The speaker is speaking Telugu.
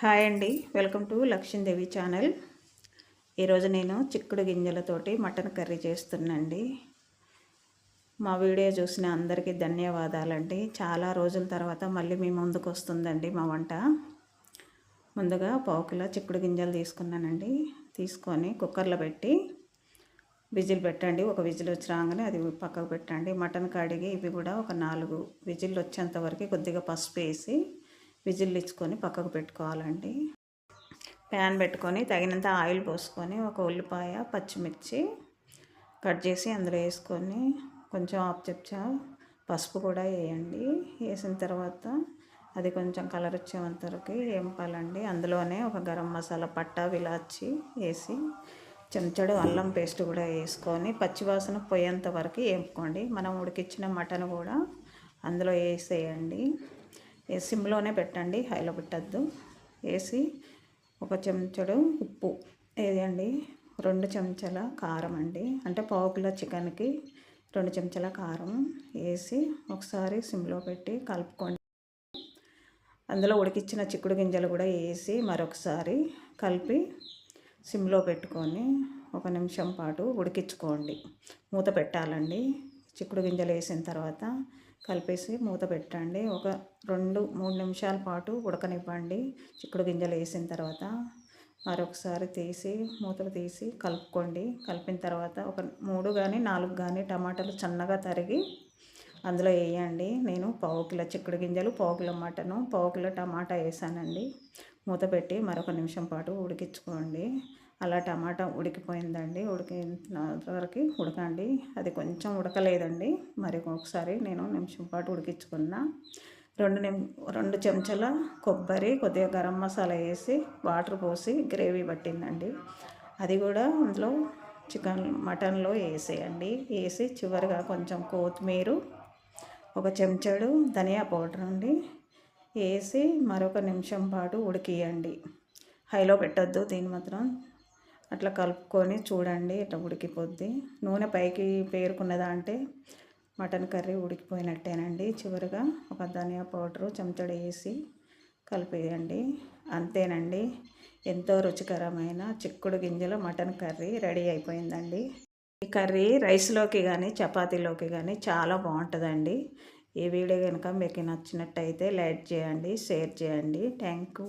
హాయ్ అండి. Welcome to Lakshmidevi channel. ఈరోజు నేను చిక్కుడు గింజలతోటి మటన్ కర్రీ చేస్తున్నాండి మా వీడియో చూసిన అందరికీ ధన్యవాదాలండి. చాలా రోజుల తర్వాత మళ్ళీ మీ ముందుకు వస్తుందండి మా వంట. ముందుగా పావు కిలో చిక్కుడు గింజలు తీసుకున్నానండి. తీసుకొని కుక్కర్లో పెట్టి విజిల్ పెట్టండి. ఒక విజిల్ వచ్చి రాగానే అది పక్కకు పెట్టండి. మటన్ కడిగి ఇవి కూడా ఒక నాలుగు విజిల్ వచ్చేంత వరకు కొద్దిగా పసుపు వేసి విజిల్ ఇచ్చుకొని పక్కకు పెట్టుకోవాలండి. ప్యాన్ పెట్టుకొని తగినంత ఆయిల్ పోసుకొని ఒక ఉల్లిపాయ పచ్చిమిర్చి కట్ చేసి అందులో వేసుకొని కొంచెం ఆఫ్ చెప్చా పసుపు కూడా వేయండి. వేసిన తర్వాత అది కొంచెం కలర్ వచ్చేంత వరకు వేంపాలండి అందులోనే ఒక గరం మసాలా పట్ట విలాచి వేసి చెంచడు అల్లం పేస్ట్ కూడా వేసుకొని పచ్చివాసన పోయేంత వరకు వేపుకోండి. మనం ఉడికిచ్చిన మటన్ కూడా అందులో వేసేయండి. సిమ్లోనే పెట్టండి హైలో పెట్టద్దు. వేసి ఒక చెంచడు ఉప్పు. ఏదండి రెండు చెంచాల కారం అండి. అంటే పావు కిలో చికెన్కి రెండు చెంచాల కారం. వేసి ఒకసారి సిమ్లో పెట్టి కలుపుకోండి. అందులో ఉడికిచ్చిన చిక్కుడు గింజలు కూడా వేసి మరొకసారి కలిపి సిమ్లో పెట్టుకొని ఒక నిమిషం పాటు ఉడికించుకోండి. మూత పెట్టాలండి. చిక్కుడు గింజలు వేసిన తర్వాత కలిపేసి మూత పెట్టండి. ఒక రెండు మూడు నిమిషాల పాటు ఉడకనివ్వండి. చిక్కుడు గింజలు వేసిన తర్వాత మరొకసారి తీసి మూతలు తీసి కలుపుకోండి. కలిపిన తర్వాత ఒక మూడు కానీ నాలుగు కానీ టమాటాలు సన్నగా తరిగి అందులో వేయండి. నేను పావు కిలో చిక్కుడు గింజలు పావు కిలో మటను పావు కిలో టమాటా వేసానండి. మూత పెట్టి మరొక నిమిషం పాటు ఉడికించుకోండి. అలా టమాటా ఉడికిపోయిందండి. ఉడికిన వరకు ఉడకండి. అది కొంచెం ఉడకలేదండి. మరి ఒకసారి నేను నిమిషం పాటు ఉడికించుకున్న రెండు నిమి రెండు చెంచాల కొబ్బరి కొద్దిగా గరం మసాలా వేసి వాటర్ పోసి గ్రేవీ పట్టిందండి. అది కూడా అందులో చికెన్ మటన్లో వేసేయండి. వేసి చివరిగా కొంచెం కొత్తిమీర ఒక చెంచాడు ధనియా పౌడర్ అండి. వేసి మరొక నిమిషం పాటు ఉడికియండి. హైలో పెట్టద్దు దీన్ని మాత్రం. అట్లా కలుపుకొని చూడండి ఇట్లా ఉడికిపోద్ది. నూనె పైకి పేరుకున్నదా అంటే మటన్ కర్రీ ఉడికిపోయినట్టేనండి. చివరిగా ఒక ధనియా పౌడరు చెంచడు వేసి కలిపేయండి. అంతేనండి. ఎంతో రుచికరమైన చిక్కుడు గింజల మటన్ కర్రీ రెడీ అయిపోయిందండి. ఈ కర్రీ రైస్లోకి కానీ చపాతీలోకి కానీ చాలా బాగుంటుందండి. ఈ వీడియో కనుక మీకు నచ్చినట్టయితే లైక్ చేయండి షేర్ చేయండి. Thank you.